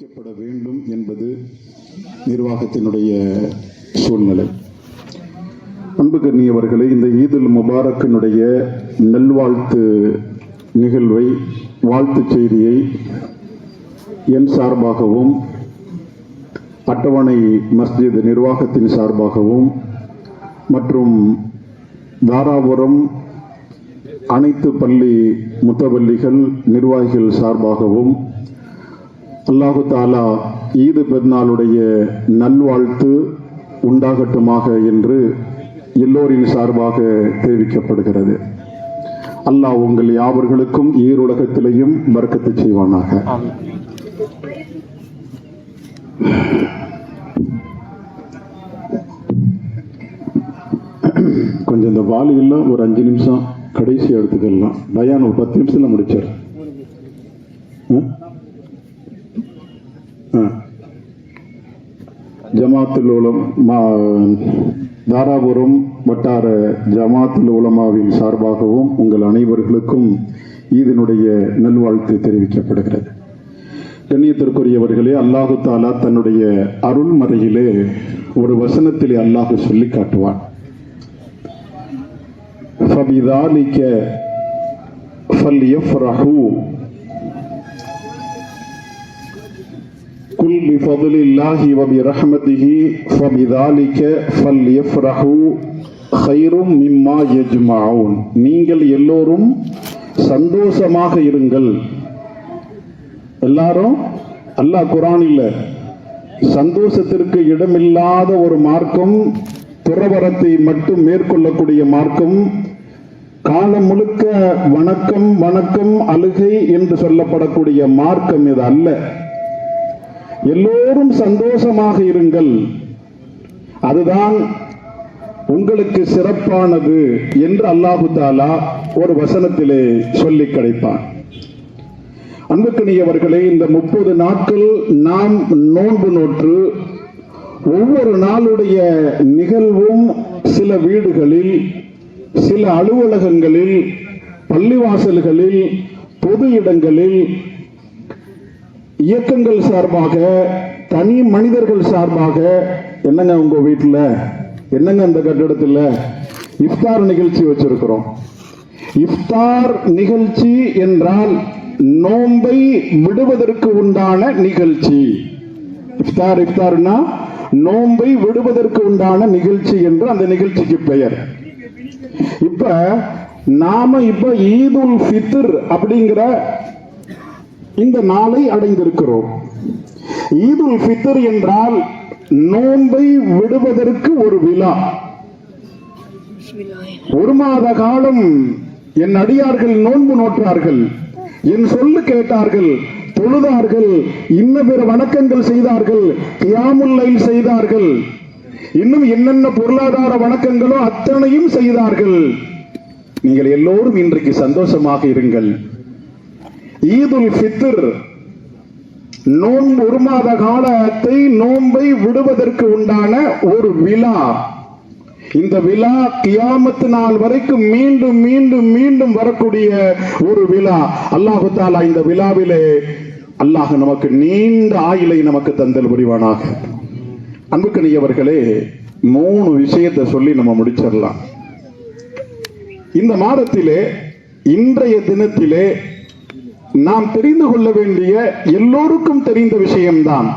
தெரிவிக்கப்பட வேண்டும் என்பது நிர்வாகத்தினுடைய சூழ்நிலை. அன்பு கண்ணியவர்களே இந்த ஈதுல் முபாரக்கினுடைய நல்வாழ்த்து நிகழ்வை வாழ்த்துச் செய்தியை என் சார்பாகவும் அட்டவணை மஸ்ஜித் நிர்வாகத்தின் சார்பாகவும் மற்றும் தாராபுரம் அனைத்து பள்ளி முத்தவல்லிகள் நிர்வாகிகள் சார்பாகவும் அல்லாஹு தாலா ஈது பெருநாளுடைய நல்வாழ்த்து உண்டாகட்டுமாக என்று எல்லோரின் சார்பாக தெரிவிக்கப்படுகிறது. அல்லாஹ் உங்கள் யாவர்களுக்கும் ஈருலகத்திலையும் வர்க்கத்தை செய்வானாக. கொஞ்சம் இந்த வாலியில் ஒரு அஞ்சு நிமிஷம் கடைசி எடுத்துக்கலாம். பயான் ஒரு பத்து நிமிஷத்தில் முடிச்சார் ஜமாத்துல் உலம் மா தாராபுரம் வட்டார ஜமாத்துல் உலமாவின் சார்பாகவும் உங்கள் அனைவர்களுக்கும் ஈதனுடைய நல்வாழ்த்து தெரிவிக்கப்படுகிறது கண்ணியத்திற்குரியவர்களே அல்லாஹு தாலா தன்னுடைய அருள்மறையிலே ஒரு வசனத்திலே அல்லாஹு சொல்லி காட்டுவான் فبذلك فليفرحوا قل بفضل الله وبرحمته فبذلك فليفرحوا خير مما يجمعون நீங்கள் எல்லோரும் சந்தோஷமாக இருங்கள் எல்லாரும் அல்லாஹ் குரான் இல்ல சந்தோஷத்திற்கு இடமில்லாத ஒரு மார்க்கம் துறவரத்தை மட்டும் மேற்கொள்ளக்கூடிய மார்க்கம் காலம் முழுக்க வணக்கம் வணக்கம் அழுகை என்று சொல்லப்படக்கூடிய மார்க்கம் இது அல்ல எல்லோரும் சந்தோஷமாக இருங்கள். அதுதான் உங்களுக்கு சிறப்பானது என்று அல்லாஹு தாலா ஒரு வசனத்திலே சொல்லி கிடைப்பான் அன்புக்கணியவர்களே இந்த முப்பது நாட்கள் நாம் நோன்பு நோற்று ஒவ்வொரு நாளுடைய நிகழ்வும் சில வீடுகளில் சில அலுவலகங்களில் பள்ளிவாசல்களில் பொது இடங்களில் இயக்கங்கள் சார்பாக தனி மனிதர்கள் சார்பாக என்னங்க உங்க வீட்டில் என்னங்க அந்த கட்டிடத்தில்? இஃப்தார் நிகழ்ச்சி வச்சிருக்கிறோம். இஃப்தார் நிகழ்ச்சி என்றால் நோன்பை விடுவதற்கு உண்டான நிகழ்ச்சி. இஃப்தார் இஃப்தார்னா நோன்பை விடுவதற்கு உண்டான நிகழ்ச்சி என்று அந்த நிகழ்ச்சிக்கு பெயர். இப்ப நாம இப்ப ஈதுல் ஃபித்ர் அப்படிங்கிற இந்த நாளை அடைந்திருக்கிறோம். ஈதுல் ஃபித்ர் என்றால் நோன்பை விடுவதற்கு ஒரு விழா. ஒரு மாத காலம் என் அடியார்கள் நோன்பு நோற்றார்கள் என் சொல்லு கேட்டார்கள் தொழுதார்கள் இன்ன பிற வணக்கங்கள் செய்தார்கள் தியாமுல்லை செய்தார்கள். இன்னும் என்னென்ன பொருளாதார வணக்கங்களோ அத்தனையும் செய்தார்கள். நீங்கள் எல்லோரும் இன்றைக்கு சந்தோஷமாக இருங்கள். ஈதுல் ஃபித்ர். நோன்பு ஒரு மாத காலத்தை நோன்பை விடுவதற்கு உண்டான ஒரு விழா. இந்த விழா கியாமத்து நாள் வரைக்கும் மீண்டும் மீண்டும் மீண்டும் வரக்கூடிய ஒரு விழா. அல்லாஹு தாலா இந்த விழாவிலே அல்லாஹ் நமக்கு நீண்ட ஆயிலை நமக்கு தந்தல் புரிவானாக. அன்புக்கணியவர்களே மூணு விஷயத்தை சொல்லி நம்ம முடிச்சிடலாம். இந்த மாதத்திலே இன்றைய தினத்திலே நாம் தெரிந்து கொள்ள வேண்டிய எல்லோருக்கும் தெரிந்த விஷயம்தான்.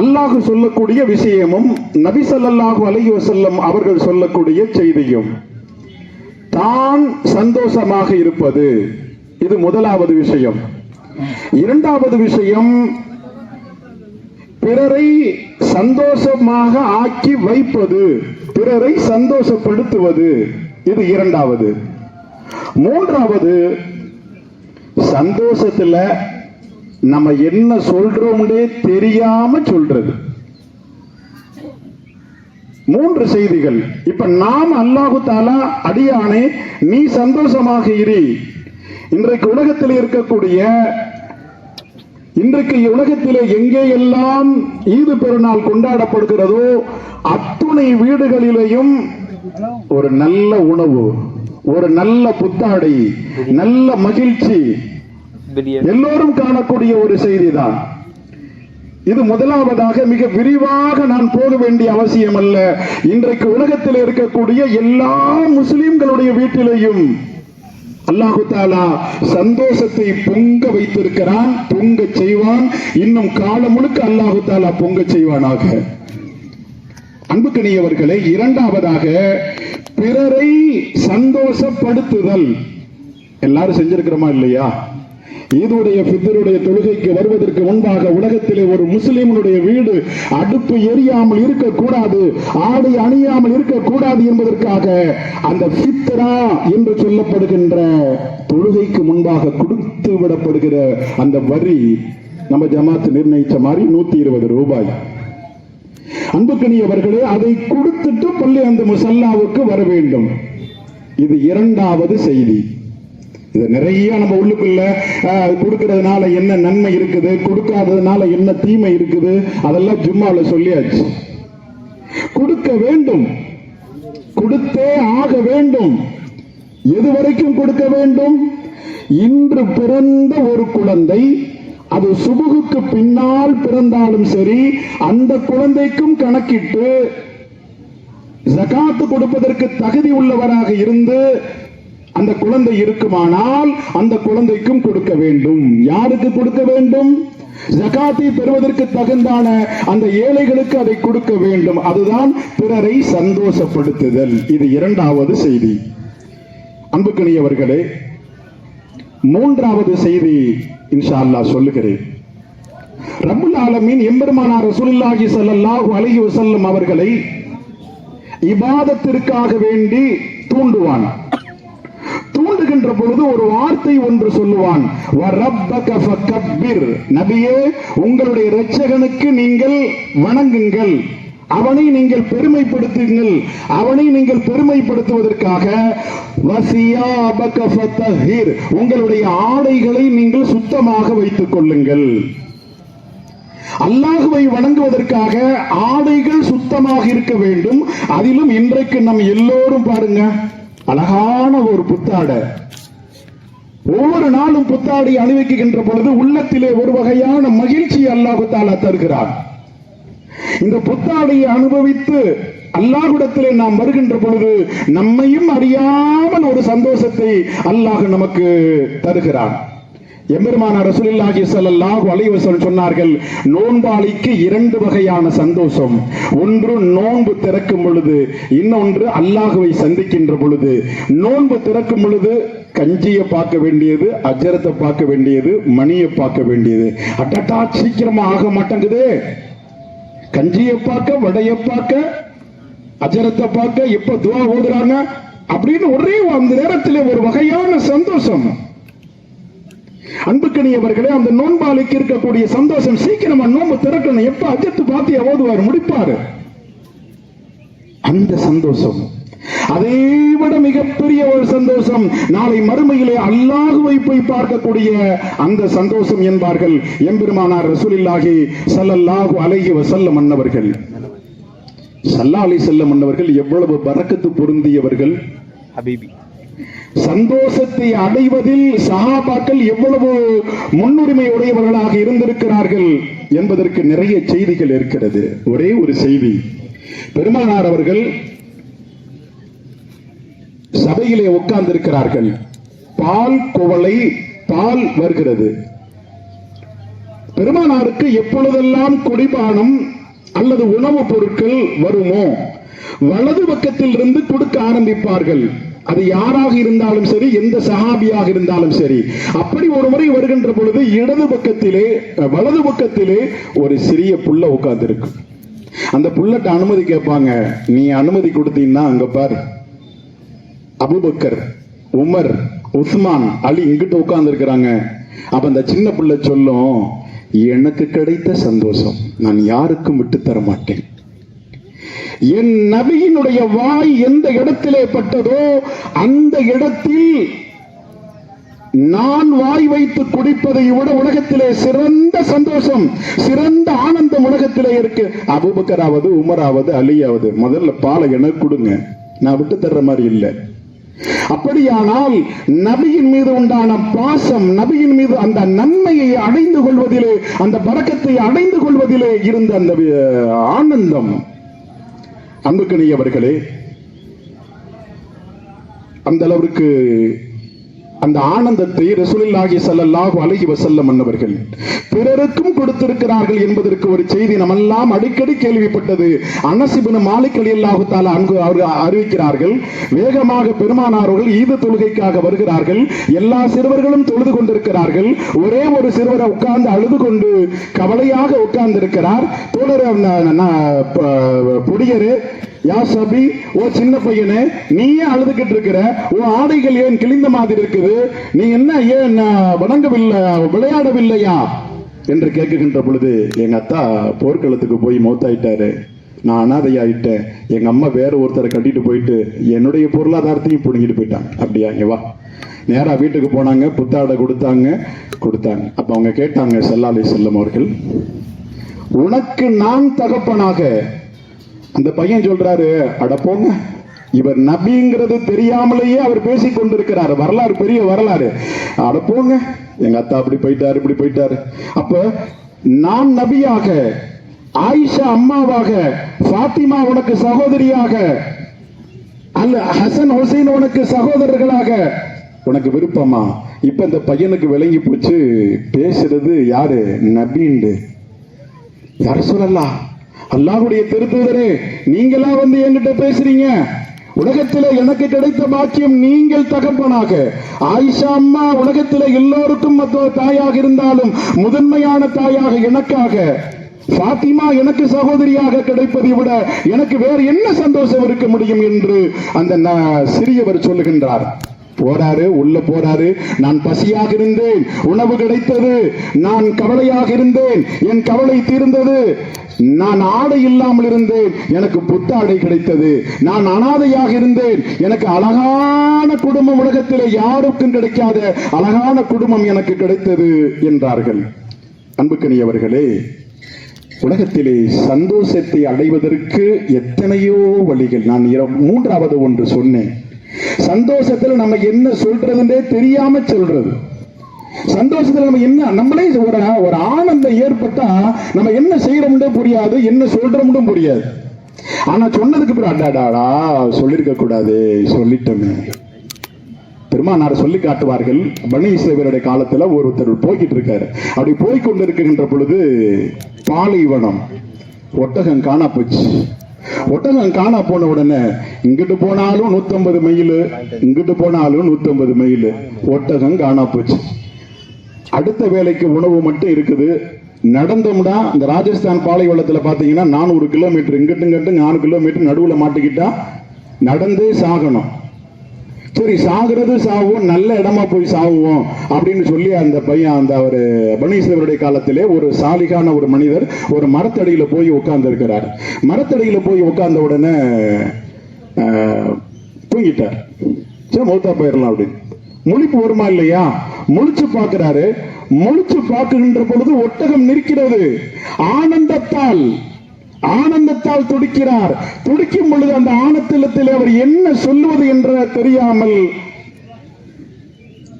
அல்லாஹு சொல்லக்கூடிய விஷயமும் நபி ஸல்லல்லாஹு அலைஹி அவர்கள் சொல்லக்கூடிய செய்தியும் தான் சந்தோஷமாக இருப்பது. இது முதலாவது விஷயம். இரண்டாவது விஷயம் பிறரை சந்தோஷமாக ஆக்கி வைப்பது பிறரை சந்தோஷப்படுத்துவது. இது இரண்டாவது. மூன்றாவது சந்தோஷத்துல நம்ம என்ன சொல்றோம்னே தெரியாம சொல்றது. மூன்று செய்திகள். இப்ப நாம் அல்லாஹு தாலா அடியானே நீ சந்தோஷமாக இரு. இன்றைக்கு உலகத்தில் இருக்கக்கூடிய இன்றைக்கு உலகத்திலே எங்கே எல்லாம் ஈது பெருநாள் கொண்டாடப்படுகிறதோ அத்துணை வீடுகளிலேயும் ஒரு நல்ல உணவு ஒரு நல்ல புத்தாடை நல்ல மகிழ்ச்சி எல்லோரும் காணக்கூடிய ஒரு செய்திதான். இது முதலாவதாக மிக விரிவாக நான் போக வேண்டிய அவசியம் அல்ல. இன்றைக்கு உலகத்தில் இருக்கக்கூடிய எல்லா முஸ்லிம்களுடைய வீட்டிலேயும் அல்லாஹு தாலா சந்தோஷத்தை பொங்க வைத்திருக்கிறான் பொங்க செய்வான். இன்னும் காலம் முழுக்க அல்லாஹு தாலா பொங்க செய்வானாக. அன்புக்கணியவர்களை இரண்டாவதாக பிறரை சந்தோஷப்படுத்துதல். எல்லாரும் செஞ்சிருக்கிறோமா இல்லையா? ஈதுடைய பித்தருடைய தொழுகைக்கு வருவதற்கு முன்பாக உலகத்திலே ஒரு முஸ்லிம்களுடைய வீடு அடுப்பு எரியாமல் இருக்கக்கூடாது ஆடை அணியாமல் இருக்கக்கூடாது என்பதற்காக அந்த பித்தரா என்று சொல்லப்படுகின்ற தொழுகைக்கு முன்பாக கொடுத்து விடப்படுகிற அந்த வரி நம்ம ஜமாத்து நிர்ணயிச்ச மாதிரி நூத்தி இருபது ரூபாய். அன்புக்கணியவர்களே அதை கொடுத்துட்டு பள்ளி அந்த முசல்லாவுக்கு வர வேண்டும். இது இரண்டாவது செய்தி. இது நிறைய நம்ம உள்ளுக்குள்ள கொடுக்கறதுனால என்ன நன்மை இருக்குது கொடுக்காததுனால என்ன தீமை இருக்குது அதெல்லாம் ஜும்மால சொல்லியாச்சு. கொடுக்க வேண்டும். கொடுத்தே ஆக வேண்டும். எது வரைக்கும் கொடுக்க வேண்டும்? இன்று பிறந்த ஒரு குழந்தை அது சுபுகுக்கு பின்னால் பிறந்தாலும் சரி அந்த குழந்தைக்கும் கணக்கிட்டு ஜகாத்து கொடுப்பதற்கு தகுதி உள்ளவராக இருந்து அந்த குழந்தை இருக்குமானால் அந்த குழந்தைக்கும் கொடுக்க வேண்டும். யாருக்கு கொடுக்க வேண்டும்? ஜகாத்தை பெறுவதற்கு தகுந்தான அந்த ஏழைகளுக்கு அதை கொடுக்க வேண்டும். அதுதான் பிறரை சந்தோஷப்படுத்துதல். இது இரண்டாவது செய்தி. அன்புக்கணியவர்களே மூன்றாவது செய்தி இன்ஷா அல்லாஹ் சொல்லுகிறேன். ரபுல் ஆலமீன் எம்பெருமானார் ரசூலுல்லாஹி ஸல்லல்லாஹு அலைஹி வஸல்லம் அவர்களை இபாதத்திற்காக வேண்டி தூண்டுவான் பாடுகின்ற பொழுது ஒரு வார்த்தை ஒன்று சொல்லுவான். நபியே உங்களுடைய இரட்சகனுக்கு நீங்கள் வணங்குங்கள். அவனை நீங்கள் பெருமைப்படுத்துங்கள். அவனை நீங்கள் பெருமைப்படுத்துவதற்காக உங்களுடைய ஆடைகளை நீங்கள் சுத்தமாக வைத்துக் கொள்ளுங்கள். அல்லாஹுவை வணங்குவதற்காக ஆடைகள் சுத்தமாக இருக்க வேண்டும். அதிலும் இன்றைக்கு நம் எல்லோரும் பாருங்க அழகான ஒரு புத்தாடை. ஒவ்வொரு நாளும் புத்தாடை அணிவிக்கின்ற பொழுது உள்ளத்திலே ஒரு வகையான மகிழ்ச்சி அல்லாஹு தாலா தருகிறார். இந்த புத்தாடையை அனுபவித்து அல்லாஹுடத்திலே நாம் வருகின்ற பொழுது நம்மையும் அறியாமல் ஒரு சந்தோஷத்தை அல்லாஹ் நமக்கு தருகிறான். எம்பெருமான ரசூலில்லாஹி ஸல்லல்லாஹு அலைஹி வஸல்லம் சொன்னார்கள் நோன்பாளிக்கு இரண்டு வகையான சந்தோஷம். ஒன்று நோன்பு திறக்கும் பொழுது இன்னொன்று அல்லாஹுவை சந்திக்கின்ற பொழுது. நோன்பு திறக்கும் பொழுது கஞ்சியை பார்க்க வேண்டியது அஜரத்தை பார்க்க வேண்டியது மணியை பார்க்க வேண்டியது. அட்டட்டா சீக்கிரமா ஆக மாட்டேங்குதே. கஞ்சியை பார்க்க வடையை பார்க்க அஜரத்தை பார்க்க எப்ப துவா ஓதுறாங்க அப்படின்னு ஒரே அந்த நேரத்தில் ஒரு வகையான சந்தோஷம். அன்புக்கணியவர்களே அந்த நோன்பாலைக்கு இருக்கக்கூடிய சந்தோஷம் சீக்கிரமா நோன்பு திறக்கணும். எப்ப அஜத்து பாத்தியா ஓதுவார் முடிப்பாரு. அந்த சந்தோஷம். அதை விட மிகப்பெரிய ஒரு சந்தோஷம் நாளை மறுமையிலே அல்லாஹுவை போய் பார்க்கக்கூடிய அந்த சந்தோஷம் என்பார்கள் எம்பெருமானார் ரசூலில்லாகி சல்லல்லாஹு அலைஹி வஸல்லம் அன்னவர்கள். சல்லா அலி செல்லம் அன்னவர்கள் எவ்வளவு பறக்கத்து பொருந்தியவர்கள். ஹபீபி. சந்தோஷத்தை அடைவதில் சகாபாக்கள் எவ்வளவு முன்னுரிமை உடையவர்களாக இருந்திருக்கிறார்கள் என்பதற்கு நிறைய செய்திகள் இருக்கிறது. ஒரே ஒரு செய்தி. பெருமானார் அவர்கள் சபையிலே உட்கார்ந்திருக்கிறார்கள். பால் குவளை பால் வருகிறது. பெருமானாருக்கு எப்பொழுதெல்லாம் குடிபானம் அல்லது உணவுப் பொருட்கள் வருமோ வலது பக்கத்தில் இருந்து கொடுக்க ஆரம்பிப்பார்கள். அது யாராக இருந்தாலும் சரி எந்த சஹாபியாக இருந்தாலும் சரி. அப்படி ஒரு முறை வருகின்ற பொழுது இடது பக்கத்திலே வலது பக்கத்திலே ஒரு சிறிய புள்ள உட்கார்ந்துருக்கு. அந்த புள்ளட்ட அனுமதி கேட்பாங்க நீ அனுமதி கொடுத்தீங்கன்னா அங்க பாரு. அபுபக்கர் உமர் உஸ்மான் அலி இங்கிட்ட உட்கார்ந்து இருக்கிறாங்க அப்ப அந்த சின்ன புள்ள சொல்லும் எனக்கு கிடைத்த சந்தோஷம். நான் யாருக்கும் விட்டு தர மாட்டேன். என் நபியினுடைய வாய் எந்த இடத்திலே பட்டதோ அந்த இடத்தில் நான் வாய் வைத்து குடிப்பதை விட உலகத்திலே சிறந்த சந்தோஷம் சிறந்த ஆனந்தம் உலகத்திலே இருக்கு. அபுபக்கராவது உமராவது அலியாவது. முதல்ல பாலை எனக்கு கொடுங்க. நான் விட்டு தர்ற மாதிரி இல்லை. அப்படியானால் நபியின் மீது உண்டான பாசம் நபியின் மீது அந்த நன்மையை அடைந்து கொள்வதிலே அந்த பறக்கத்தை அடைந்து கொள்வதிலே இருந்த அந்த ஆனந்தம். ஆனந்தம் அன்புக்கணியவர்களே அந்த அளவிற்கு அந்த ஆனந்தத்தை ரசூலில்லாஹி ஸல்லல்லாஹு அலைஹி வஸல்லம் அன்னவர்கள் பிறருக்கும் கொடுத்திருக்கிறார்கள் என்பதற்கு ஒரு செய்தி நம்மெல்லாம் அடிக்கடி கேள்விப்பட்டது. அனஸ் இப்னு மாலிக் அங்கு அவர்கள் அறிவிக்கிறார்கள் வேகமாக பெருமானார்கள் ஈத தொழுகைக்காக வருகிறார்கள் எல்லா சிறுவர்களும் தொழுது கொண்டிருக்கிறார்கள் ஒரே ஒரு சிறுவரை உட்கார்ந்து அழுது கொண்டு கவலையாக உட்கார்ந்து இருக்கிறார் தோழர் பொடியரு யா சபி ஓ சின்ன பையனே நீ ஏன் அழுதுகிட்டு இருக்கிற உன் ஆடைகள் ஏன் கிழிந்த மாதிரி இருக்குது? நீ என்ன ஏன் வணங்கவில்லை விளையாடவில்லையா? என்று கேட்குகின்ற பொழுது எங்க அத்தா போர்க்களத்துக்கு போய் மௌத்தாயிட்டாரு. நான் அனாதையாயிட்டேன். எங்க அம்மா வேற ஒருத்தரை கட்டிட்டு போயிட்டு என்னுடைய பொருளாதாரத்தையும் பிடுங்கிட்டு போயிட்டாங்க. அப்படியா இங்க வா. நேரா வீட்டுக்கு போனாங்க புத்தாடை கொடுத்தாங்க கொடுத்தாங்க. அப்ப அவங்க கேட்டாங்க செல்லாலை செல்லம் அவர்கள் உனக்கு நான் தகப்பனாக அந்த பையன் சொல்றாரு அட போங்க இவர் நபிங்கிறது தெரியாமலேயே அவர் பேசி கொண்டிருக்கிறார். வரலாறு பெரிய வரலாறு. அட போங்க எங்க அத்தா அப்படி போயிட்டாரு இப்படி போயிட்டாரு. அப்ப நான் நபியாக ஆயிஷா அம்மாவாக பாத்திமா உனக்கு சகோதரியாக அல்ல ஹசன் ஹுசைன் உனக்கு சகோதரர்களாக உனக்கு விருப்பமா? இப்ப இந்த பையனுக்கு விளங்கி போச்சு பேசுறது யாரு? நபிண்டு. யார் சொல்லலாம் அல்லாஹுடைய திருத்துதரே நீங்களா வந்து என்கிட்ட பேசுறீங்க? உலகத்தில் எனக்கு கிடைத்த பாக்கியம் நீங்கள் தகப்பனாக. ஆயிஷா அம்மா உலகத்தில் எல்லோருக்கும் தாயாக இருந்தாலும் முதன்மையான தாயாக எனக்காக பாத்திமா எனக்கு சகோதரியாக கிடைப்பதை விட எனக்கு வேறு என்ன சந்தோஷம் இருக்க முடியும் என்று அந்த சிறியவர் சொல்லுகின்றார். போறாரு உள்ள போறாரு. நான் பசியாக இருந்தேன் உணவு கிடைத்தது. நான் கவலையாக இருந்தேன் என் கவலை தீர்ந்தது. நான் ஆடை இல்லாமல் இருந்தேன் எனக்கு புத்தாடை கிடைத்தது. நான் அனாதையாக இருந்தேன் எனக்கு அழகான குடும்பம் உலகத்தில் யாருக்கும் கிடைக்காத அழகான குடும்பம் எனக்கு கிடைத்தது என்றார்கள். அன்புக்கணியவர்களே உலகத்திலே சந்தோஷத்தை அடைவதற்கு எத்தனையோ வழிகள். நான் இர- மூன்றாவது ஒன்று சொன்னேன். சந்தோஷத்தில் நம்ம என்ன சொல்றதுன்றே தெரியாம சொல்றது. சந்தோஷத்துல நம்ம என்ன நம்மளே ஒரு ஒரு ஆனந்தம் ஏற்பட்டா நம்ம என்ன செய்யறோம்னு புரியாது என்ன சொல்றோம்னு புரியாது. ஆனா சொன்னதுக்கு அப்புறம் அடாடாடா சொல்லியிருக்க கூடாது சொல்லிட்டோமே. பெருமானார் சொல்லி காட்டுவார்கள் பனி இஸ்ரவேலுடைய காலத்துல ஒருத்தர் போய்கிட்டு இருக்காரு. அப்படி போய் கொண்டிருக்கின்ற பொழுது பாலைவனம் ஒட்டகம் காணா போச்சு. ஒட்டகம் காணா போன உடனே இங்கிட்டு போனாலும் 150 மைல் இங்கிட்டு போனாலும் 150 மைல். ஒட்டகம் காணா போச்சு. அடுத்த வேலைக்கு உணவு மட்டும் இருக்குது. நடந்தோம்னா இந்த ராஜஸ்தான் பாலைவனத்துல பார்த்தீங்கன்னா நானூறு கிலோமீட்டர் இங்கிட்டு இங்கிட்டு நானூறு கிலோமீட்டர் நடுவுல மாட்டிக்கிட்டா நடந்தே சாகணும். சரி சாகிறது சாவும் நல்ல இடமா போய் சாவுவோம் அப்படின்னு சொல்லி அந்த பையன் அந்த ஒரு பனீஸ்வரருடைய காலத்திலே ஒரு சாலிகான ஒரு மனிதர் ஒரு மரத்தடியில் போய் உட்கார்ந்து இருக்கிறார் மரத்தடியில் போய் உட்கார்ந்த உடனே தூங்கிட்டார். சரி மௌத்தா போயிடலாம் அப்படின்னு. முழிப்பு வருமா இல்லையா? முழிச்சு பார்க்கிறாரு. முழிச்சு பார்க்கின்ற பொழுது ஒட்டகம் நிற்கிறது. ஆனந்தத்தால் ஆனந்தத்தால் துடிக்கிறார். துடிக்கும் பொழுது அந்த ஆனத்திலத்தில் அவர் என்ன சொல்லுவது என்ற தெரியாமல்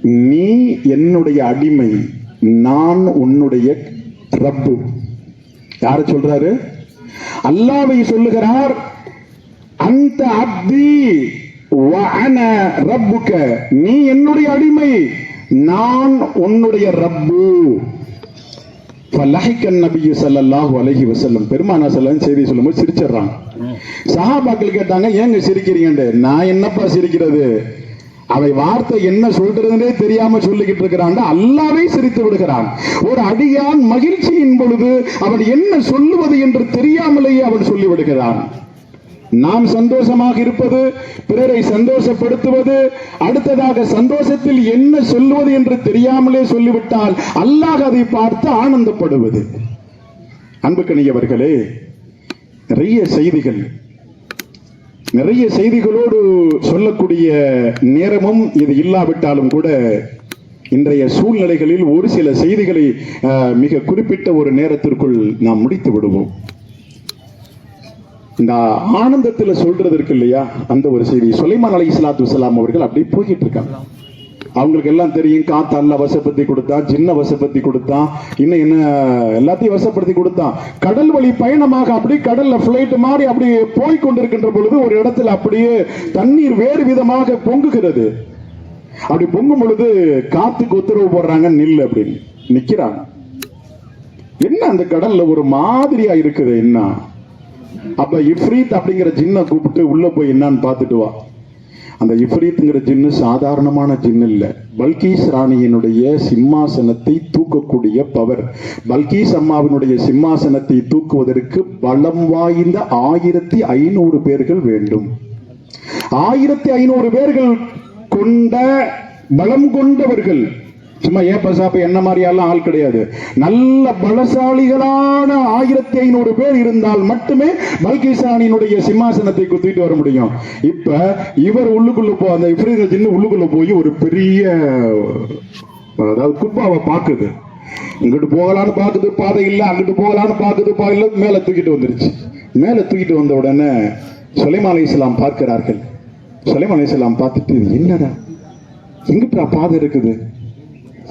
நீ என்னுடைய அடிமை நான் உன்னுடைய ரப்பு. யார சொல்றாரு? அல்லாவை சொல்லுகிறார் அந்த அப்தி ரப்புக்க. நீ என்னுடைய அடிமை நான் உன்னுடைய ரப்பு. ஃபலஹிக்கன் நபியு ஸல்லல்லாஹு அலைஹி வசல்லம் பெருமானா ஸல்லல்லாஹு செய்தி சொல்லும்போது சிரிச்சிடுறாங்க சஹாபாக்கள் கேட்டாங்க ஏங்க சிரிக்கிறீங்கன்னு நான் என்னப்பா சிரிக்கிறது? அவை வார்த்தை என்ன சொல்றதுன்னே தெரியாம சொல்லிக்கிட்டு இருக்கிறான் அல்லாவே சிரித்து விடுகிறான். ஒரு அடியான் மகிழ்ச்சியின் பொழுது அவன் என்ன சொல்லுவது என்று தெரியாமலேயே அவன் சொல்லி விடுகிறான் நாம் சந்தோஷமாக இருப்பது பிறரை சந்தோஷப்படுத்துவது அடுத்ததாக சந்தோஷத்தில் என்ன சொல்லுவது என்று தெரியாமலே சொல்லிவிட்டால் அல்லாஹ் அதை பார்த்து ஆனந்தப்படுவது. அன்புக்கணியவர்களே நிறைய செய்திகள் நிறைய செய்திகளோடு சொல்லக்கூடிய நேரமும் இது இல்லாவிட்டாலும் கூட இன்றைய சூழ்நிலைகளில் ஒரு சில செய்திகளை அஹ், மிக குறிப்பிட்ட ஒரு நேரத்திற்குள் நாம் முடித்து விடுவோம் இந்த ஆனந்தத்துல சொல்றது இருக்கு இல்லையா? அந்த ஒரு செய்தி. சுலைமான் அலி இஸ்லாத்து வசலாம் அவர்கள் அப்படியே போய்கிட்டு இருக்காங்க. அவங்களுக்கு எல்லாம் தெரியும். காத்து அல்ல வசப்படுத்தி கொடுத்தான் சின்ன வசப்படுத்தி கொடுத்தான் இன்னும் என்ன எல்லாத்தையும் வசப்படுத்தி கொடுத்தான். கடல் வழி பயணமாக அப்படி கடல்ல பிளைட் மாதிரி அப்படி போய் கொண்டிருக்கின்ற பொழுது ஒரு இடத்துல அப்படியே தண்ணீர் வேறு விதமாக பொங்குகிறது. அப்படி பொங்கும் பொழுது காத்துக்கு உத்தரவு போடுறாங்க நில்லு அப்படின்னு. நிக்கிறாங்க. என்ன அந்த கடல்ல ஒரு மாதிரியா இருக்குது என்ன? அப்ப இஃப்ரீத் அப்படிங்கிற ஜின்னை கூப்பிட்டு உள்ள போய் என்னன்னு பார்த்துட்டு வா. அந்த இஃப்ரீத்துங்கிற ஜின்னு சாதாரணமான ஜின்னு இல்லை. பல்கீஸ் ராணியினுடைய சிம்மாசனத்தை தூக்கக்கூடிய பவர். பல்கீஸ் அம்மாவினுடைய சிம்மாசனத்தை தூக்குவதற்கு பலம் வாய்ந்த ஆயிரத்தி ஐநூறு பேர்கள் வேண்டும். ஆயிரத்தி ஐநூறு பேர்கள் கொண்ட பலம் கொண்டவர்கள் சும்மா ஏ பசாப்பு என்ன மாதிரியெல்லாம் ஆள் கிடையாது. நல்ல பலசாலிகளான ஆயிரத்தி ஐநூறு பேர் இருந்தால் மட்டுமே பல்கிசானியினுடைய சிம்மாசனத்தை குத்திட்டு வர முடியும். இப்ப இவர் உள்ளுக்குள்ள போ அந்த இப்ரீத ஜின்னு உள்ளுக்குள்ள போய் ஒரு பெரிய அதாவது குப்பாவை பார்க்குது. இங்கிட்டு போகலான்னு பார்க்குது பாதை இல்லை அங்கிட்டு போகலான்னு பார்க்குது பாதை இல்லை மேல தூக்கிட்டு வந்துருச்சு. மேல தூக்கிட்டு வந்த உடனே சலைமா அலி இஸ்லாம் பார்க்கிறார்கள். சலைமா அலி இஸ்லாம் பார்த்துட்டு என்னடா? எங்கிட்டா பாதை இருக்குது?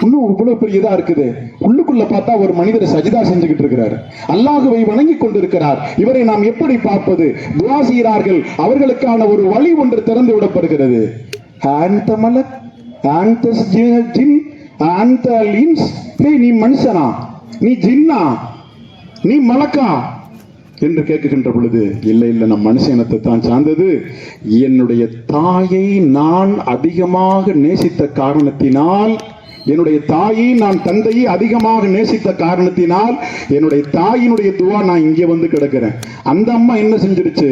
இன்னும் இவ்வளவு பெரியதா இருக்குது. உள்ளுக்குள்ள பார்த்தா ஒரு மனிதர் சஜிதா செஞ்சுக்கிட்டு இருக்கிறார். அல்லாஹுவை வணங்கி கொண்டிருக்கிறார். இவரை நாம் எப்படி பார்ப்பது? துவா செய்கிறார்கள். அவர்களுக்கான ஒரு வழி ஒன்று திறந்து விடப்படுகிறது. ஆந்த மலக் ஆந்த ஜின் ஆந்த லின்ஸ் நீ மனுஷனா? நீ ஜின்னா? நீ மலக்கா? என்று கேட்கின்ற பொழுது இல்லை இல்லை நம் மனுஷ இனத்தை தான் சார்ந்தது. என்னுடைய தாயை நான் அதிகமாக நேசித்த காரணத்தினால் என்னுடைய தாயை நான் தந்தையை அதிகமாக நேசித்த காரணத்தினால் என்னுடைய தாயினுடைய துவா நான் இங்கே வந்து கிடக்கிறேன். அந்த அம்மா என்ன செஞ்சிருச்சு?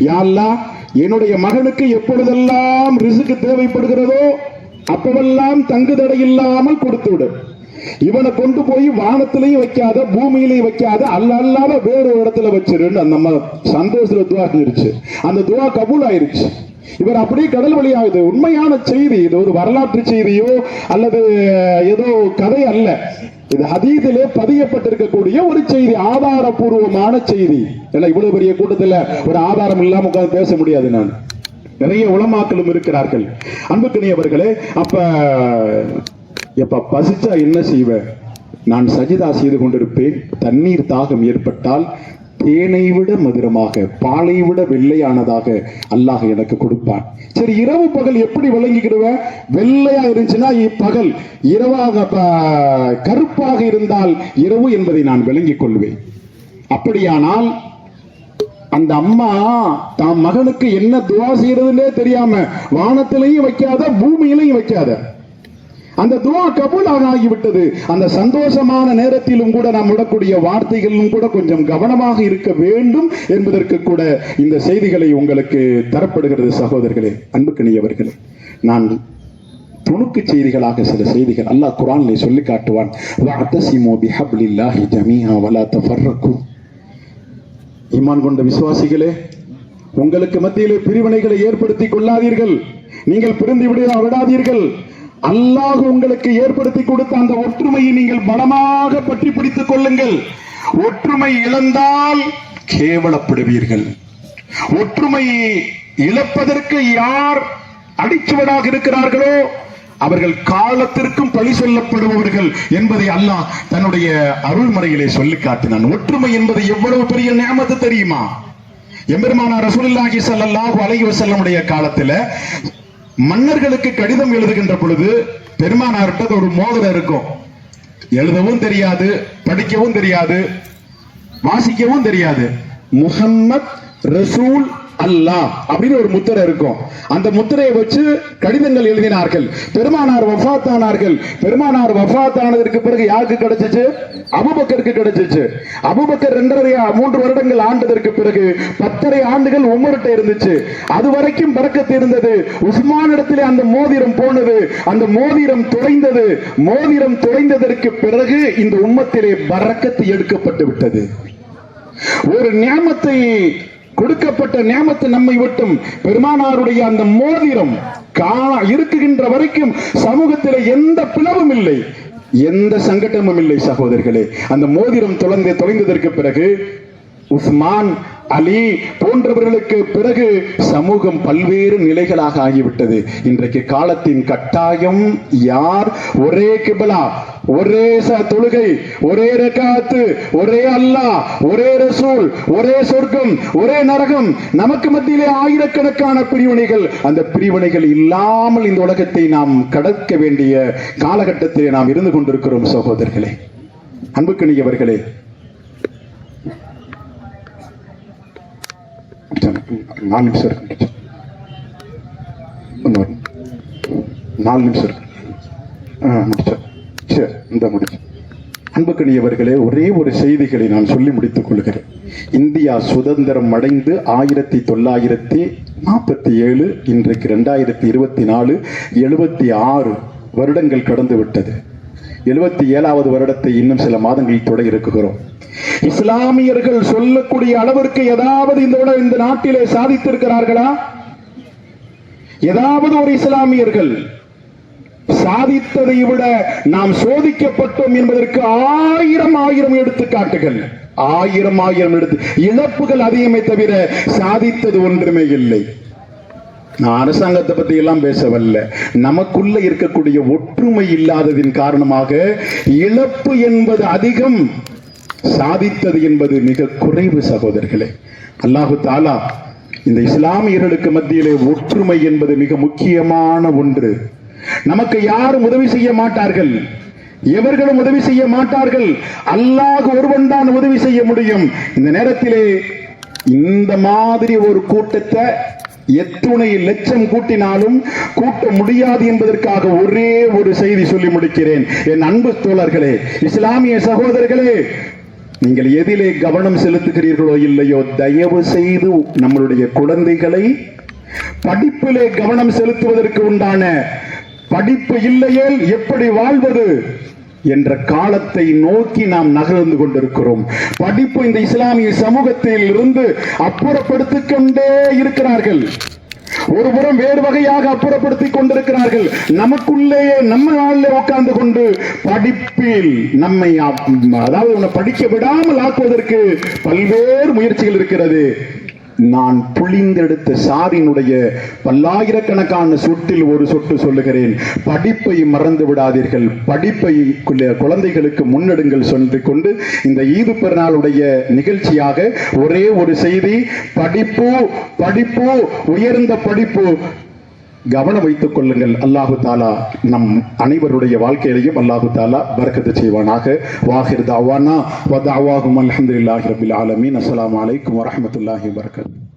யாழ்லா என்னுடைய மகனுக்கு எப்பொழுதெல்லாம் ரிசுக்கு தேவைப்படுகிறதோ அப்பவெல்லாம் தங்கு தடை இல்லாமல் கொடுத்து விடும் இவனை கொண்டு போய் வானத்திலையும் வைக்காத பூமியிலையும் வைக்காத அல்ல அல்லாத வேறு ஒரு இடத்துல வச்சிருன்னு அந்த அம்மா சந்தோஷத்துல துவா செஞ்சிருச்சு. அந்த துவா கபூல் ஆயிருச்சு இவர் அப்படியே கடல் வழியாகுது உண்மையான செய்தி இது ஒரு வரலாற்று செய்தியோ அல்லது ஏதோ கதை அல்ல. இது ஹதீதிலே பதியப்பட்டிருக்கக்கூடிய ஒரு செய்தி ஆதாரபூர்வமான செய்தி. ஏன்னா இவ்வளவு பெரிய கூட்டத்தில் ஒரு ஆதாரம் இல்லாம உட்கார்ந்து பேச முடியாது நான். நிறைய உளமாக்களும் இருக்கிறார்கள். அன்புக்கினியவர்களே அப்ப எப்ப பசிச்சா என்ன செய்வ? நான் சஜிதா செய்து கொண்டிருப்பேன். தண்ணீர் தாகம் ஏற்பட்டால் தேனை விட மதுரமாக பாலை விட வெள்ளையானதாக அல்லாஹ் எனக்கு கொடுப்பான். சரி இரவு பகல் எப்படி விளங்கிக்கிடுவ வெள்ளையா இருந்துச்சுன்னா இப்பகல் இரவாக கருப்பாக இருந்தால் இரவு என்பதை நான் விளங்கிக் கொள்வேன். அப்படியானால் அந்த அம்மா தான் மகனுக்கு என்ன துவா செய்யறதுன்னே தெரியாம வானத்திலையும் வைக்காத பூமியிலையும் வைக்காத. அந்த துவா கபூலாக ஆகிவிட்டது அந்த சந்தோஷமான நேரத்திலும் கூட நாம் விடக்கூடிய வார்த்தைகளிலும் கூட கொஞ்சம் கவனமாக இருக்க வேண்டும் என்பதற்கு கூட இந்த செய்திகளை உங்களுக்கு தரப்படுகிறது சகோதரர்களே அன்புக்கணியவர்களே நான் துணுக்கு செய்திகளாக சில செய்திகள் அல்லாஹ் குரானிலே சொல்லி காட்டுவான். வஅத்தஸிமு ஈமான் கொண்ட விசுவாசிகளே உங்களுக்கு மத்தியிலே பிரிவினைகளை ஏற்படுத்திக் கொள்ளாதீர்கள். நீங்கள் பிரிந்து விட விடாதீர்கள். அல்லாஹ் உங்களுக்கு ஏற்படுத்தி கொடுத்த அந்த ஒற்றுமையை நீங்கள் பலமாக பற்றி பிடித்துக் கொள்ளுங்கள். ஒற்றுமை இழந்தால் கேவலப்படுவீர்கள். ஒற்றுமை இழப்பதற்கு யார் அடிச்சுவடாக இருக்கிறார்களோ அவர்கள் காலத்திற்கும் பழி சொல்லப்படுபவர்கள் என்பதை அல்லாஹ் தன்னுடைய அருள்மறையிலே சொல்லி காட்டினான். ஒற்றுமை என்பது எவ்வளவு பெரிய நியமத்து தெரியுமா? எம்பெருமானார் ரசூலுல்லாஹி ஸல்லல்லாஹு அலைஹி வஸல்லமுடைய காலத்துல மன்னர்களுக்கு கடிதம் எழுதுகின்ற பொழுது பெருமானார்கிட்ட ஒரு மோதிரம் இருக்கும். எழுதவும் தெரியாது படிக்கவும் தெரியாது வாசிக்கவும் தெரியாது. முஹம்மத் ரசூல் அல்லாஹ் அப்படின்னு ஒரு முத்திரை இருக்கும். அந்த முத்திரையை வச்சு கடிதங்கள் எழுதினார்கள். பெருமானார் வஃபாத்தானார்கள் பெருமானார் வஃபாத்தானதற்கு பிறகு யாருக்கு கிடைச்சிச்சு? அபுபக்கருக்கு கிடைச்சிச்சு. அபுபக்கர் இரண்டரை மூன்று வருடங்கள் ஆண்டதற்கு பிறகு பத்தரை ஆண்டுகள் உமர்கிட்ட இருந்துச்சு. அது வரைக்கும் பறக்கத்து இருந்தது. உஸ்மான் இடத்திலே அந்த மோதிரம் போனது. அந்த மோதிரம் தொலைந்தது. மோதிரம் துளைந்ததற்கு பிறகு இந்த உம்மத்திலே பறக்கத்து எடுக்கப்பட்டு விட்டது. ஒரு நியமத்தை கொடுக்கப்பட்ட நியமத்து நம்மை விட்டும் பெருமானாருடைய அந்த மோதிரம் இருக்குகின்ற வரைக்கும் சமூகத்தில் எந்த பிளவும் இல்லை. எந்த சங்கடமும் இல்லை சகோதரர்களே அந்த மோதிரம் தொலைந்து தொலைந்ததற்கு பிறகு உஸ்மான் அலி போன்றவர்களுக்கு பிறகு சமூகம் பல்வேறு நிலைகளாக ஆகிவிட்டது. இன்றைக்கு காலத்தின் கட்டாயம் யார்? ஒரே கிபலா ஒரே தொழுகை ஒரே ரகாத்து ஒரே அல்லாஹ் ஒரே ரசூல் ஒரே சொர்க்கம் ஒரே நரகம். நமக்கு மத்தியிலே ஆயிரக்கணக்கான பிரிவினைகள். அந்த பிரிவினைகள் இல்லாமல் இந்த உலகத்தை நாம் கடக்க வேண்டிய காலகட்டத்திலே நாம் இருந்து கொண்டிருக்கிறோம் சகோதரர்களே. அன்புக்கினியவர்களே நாலு நிமிஷம் இருக்கு இன்னொரு நாலு நிமிஷம் இருக்கு. ஆ முடிச்சேன் சரி இந்த முடிச்சு. அன்புக்கணியவர்களே ஒரே ஒரு செய்திகளை நான் சொல்லி முடித்துக் கொள்கிறேன். இந்தியா சுதந்திரம் அடைந்து ஆயிரத்தி தொள்ளாயிரத்தி நாற்பத்தி ஏழு இன்றைக்கு ரெண்டாயிரத்தி இருபத்தி நாலு எழுபத்தி ஆறு வருடங்கள் கடந்து விட்டது. எழுபத்தி ஏழாவது வருடத்தை இன்னும் சில மாதங்களில் தொட இருக்குகிறோம். இஸ்லாமியர்கள் சொல்லக்கூடிய அளவிற்கு ஏதாவது இந்த உல- இந்த நாட்டிலே சாதித்திருக்கிறார்களா? ஏதாவது ஒரு இஸ்லாமியர்கள் சாதித்ததை விட நாம் சோதிக்கப்பட்டோம் என்பதற்கு ஆயிரம் ஆயிரம் எடுத்துக்காட்டுகள். ஆயிரம் ஆயிரம் எடுத்து இழப்புகள் அதிகமே தவிர சாதித்தது ஒன்றுமே இல்லை. நான் அரசாங்கத்தை பத்தி எல்லாம் பேச வரல நமக்குள்ள இருக்கக்கூடிய ஒற்றுமை இல்லாததின் காரணமாக இழப்பு என்பது அதிகம். சாதித்தது என்பது மிக குறைவு சகோதரர்களே. அல்லாஹு தாலா இந்த இஸ்லாமியர்களுக்கு மத்தியிலே ஒற்றுமை என்பது மிக முக்கியமான ஒன்று. நமக்கு யாரும் உதவி செய்ய மாட்டார்கள். எவர்களும் உதவி செய்ய மாட்டார்கள். அல்லாஹ் ஒருவன் தான் உதவி செய்ய முடியும். இந்த நேரத்திலே இந்த மாதிரி ஒரு கூட்டத்தை எத்துணை லட்சம் கூட்டினாலும் கூட்ட முடியாது என்பதற்காக ஒரே ஒரு செய்தி சொல்லி முடிக்கிறேன். என் அன்பு தோழர்களே இஸ்லாமிய சகோதரர்களே நீங்கள் எதிலே கவனம் செலுத்துகிறீர்களோ இல்லையோ தயவு செய்து நம்மளுடைய குழந்தைகளை படிப்பிலே கவனம் செலுத்துவதற்கு உண்டான படிப்பு இல்லையேல் எப்படி வாழ்வது? என்ற காலத்தை நோக்கி நாம் நகர்ந்து கொண்டிருக்கிறோம். படிப்பு இந்த இஸ்லாமிய சமூகத்தில் இருந்து அப்புறப்படுத்திக் கொண்டே இருக்கிறார்கள். ஒருபுறம் வேறு வகையாக அப்புறப்படுத்திக் கொண்டிருக்கிறார்கள். நமக்குள்ளேயே நம்ம நாளிலே உட்கார்ந்து கொண்டு படிப்பில் நம்மை அப்- அதாவது உன்னை படிக்க விடாமல் ஆக்குவதற்கு பல்வேறு முயற்சிகள் இருக்கிறது. நான் புளிந்தெடுத்த சாரினுடைய பல்லாயிரக்கணக்கான சொட்டில் ஒரு சொட்டு சொல்லுகிறேன். படிப்பை மறந்து விடாதீர்கள். படிப்பை குழந்தைகளுக்கு முன்னெடுங்கள் சொல்லி கொண்டு இந்த ஈது பெருநாளுடைய நிகழ்ச்சியாக ஒரே ஒரு செய்தி படிப்பு படிப்பு உயர்ந்த படிப்பு கவனம் வைத்துக் கொள்ளுங்கள். அல்லாஹு தாலா நம் அனைவருடைய வாழ்க்கையிலையும் அல்லாஹு தாலா பரக்கத்து செய்வானாக. வாஹிர் தாவானா வதாவாகும் அலமதுல்லாஹி ரபில் ஆலமீன். அஸ்லாம் வலைக்கம் வரமத்துல்லாஹி வபரகாத்துஹு